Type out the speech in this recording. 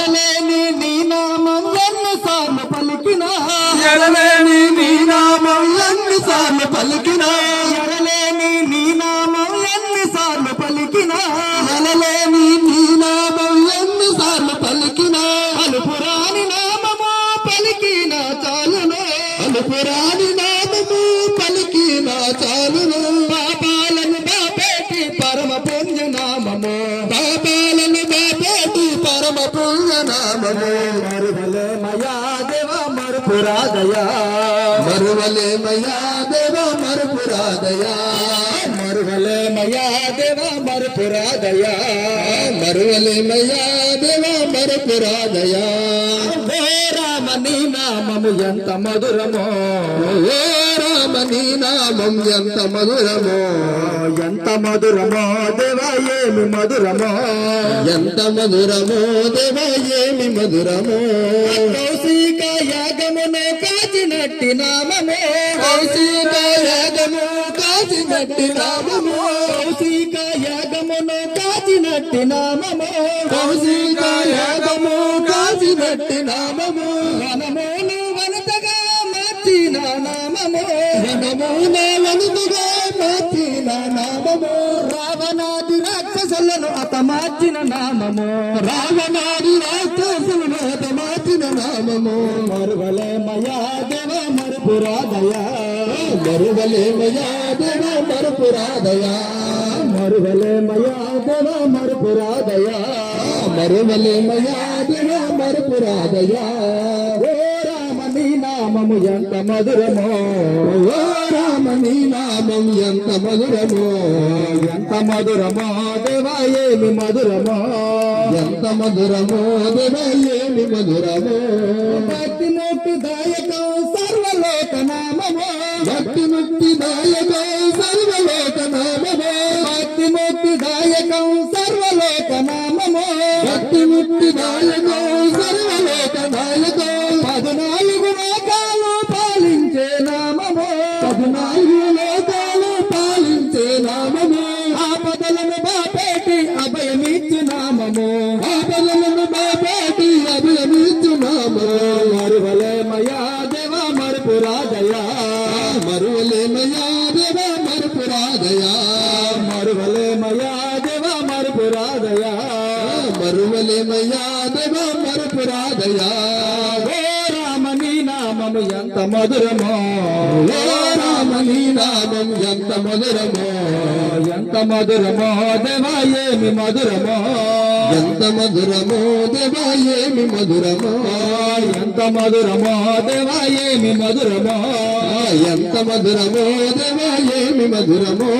ఎరలేని నీ నామం ఎన్నిసార్లు పలికినా? ఎడలేని నీ నామం ఎన్నిసార్లు పలికినా? ఎరలేని నీ నామం ఎన్నిసార్లు పలికినా? ఎడలేని నీ నామం ఎన్నిసార్లు పలికినా? అనుపురాని నామము పలికిన చాలును? అనుపురాని పరమ పుణ్య నామము మరువలే మయా దేవ మరుపురాదయా. మరువలేమయ్యా దేవ మరుపురాదయా. మరువలే మయా దేవ మరుపురాదయా. మరువలేమయ్యా దేవ మరుపురాదయా. రామ నీ నామము ఎంత మధురమో. ఓ రామ నీ నామం ఎంత మధురమో. ఎంత మధురమో దేవ ఏమి మధురమో. ఎంత మధురమో దేవ ఏమి మధురమో. కౌశిక యాగమును కాచినట్టి నామము. కౌశిక యాగము కాసినట్టి నామము. కౌశిక యాగమును కాచినట్టి నామము. కౌశిక యాగము కాసినట్టి నామము. వనమును వనతగా మార్చిన నామము. వనమున వనుదుగా మార్చిన నామము. రావణాది రాక్షసులను అతమార్చిన నామము. రావణాది రాక్షసులను మార్చిన నామము. మరువలే మయా దేవ మరుపురాదయా మరుపురాదయా మరువలే మయా దేవ మరుపురాదయా మరువలేమయా దేవ మరుపురాదయా ఓ రామ నీ నామము ఎంత మధురమో ఓ రామ నీ నామం ఎంత మధురమో. ఎంత మధురమో దేవా ఏమి మధురమో. ఎంత మధురమో దేవా ఏమి మధురమో. భక్తి నోటి దాయకం సర్వలోక నామమో. భక్తి ముక్తి దాయకో సర్వలోక నామమో. భక్తి నోటి దాయకం పద్నాలుగు లోకాలు పాలించే నామము. ఆపదలను బాపేటి అభయమిచ్చు నామము. ఆపదలను బాపాటి అభిరమించు నామము. మరువలే దేవ మరుపు రాజయా మరువలేమయా దేవ మరుపురాదయా మరువలే మయా దేవ మరుపు రాజయా మరువలేమయా దేవ మరుపురాదయా నామము ఎంత మధురమో. నామం ఎంత మధురమో ఎంత మధురమో దేవా ఏమి మధురమో. ఎంత మధురమో దేవ ఏమి మధురమో. ఎంత మధురమో దేవా ఏమి మధురమో. ఎంత మధురమో దేవ ఏమి మధురమో.